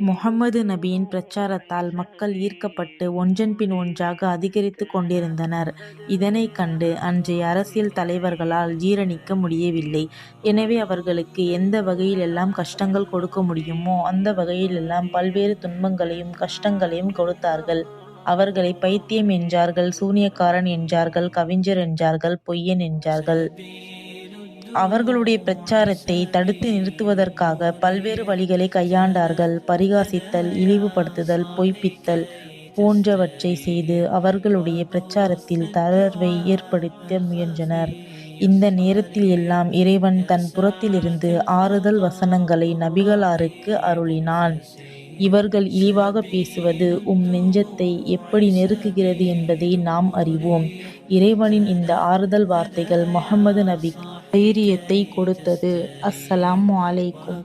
முகமது நபியின் பிரச்சாரத்தால் மக்கள் ஈர்க்கப்பட்டு ஒன்றன் பின் ஒன்றாக அதிகரித்து கொண்டிருந்தனர். இதனை கண்டு அன்றைய அரசியல் தலைவர்களால் ஜீரணிக்க முடியவில்லை. எனவே அவர்களுக்கு எந்த வகையிலெல்லாம் கஷ்டங்கள் கொடுக்க முடியுமோ அந்த வகையிலெல்லாம் பல்வேறு துன்பங்களையும் கஷ்டங்களையும் கொடுத்தார்கள். அவர்களை பைத்தியம் என்றார்கள் சூனியக்காரன் என்றார்கள் கவிஞர் என்றார்கள் பொய்யன் என்றார்கள். அவர்களுடைய பிரச்சாரத்தை தடுத்து நிறுத்துவதற்காக பல்வேறு வழிகளை கையாண்டார்கள். பரிகாசித்தல் இழிவுபடுத்துதல் பொய்ப்பித்தல் போன்றவற்றை செய்து அவர்களுடைய பிரச்சாரத்தில் தளர்வை ஏற்படுத்த முயன்றனர். இந்த நேரத்தில் எல்லாம் இறைவன் தன் புறத்திலிருந்து ஆறுதல் வசனங்களை நபிகளாருக்கு அருளினான். இவர்கள் இழிவாக பேசுவது உம் நெஞ்சத்தை எப்படி நெருக்குகிறது என்பதை நாம் அறிவோம். இறைவனின் இந்த ஆறுதல் வார்த்தைகள் முகமது நபிக்கு தைரியத்தை கொடுத்தது. அஸ்ஸலாம் அலைக்கும்.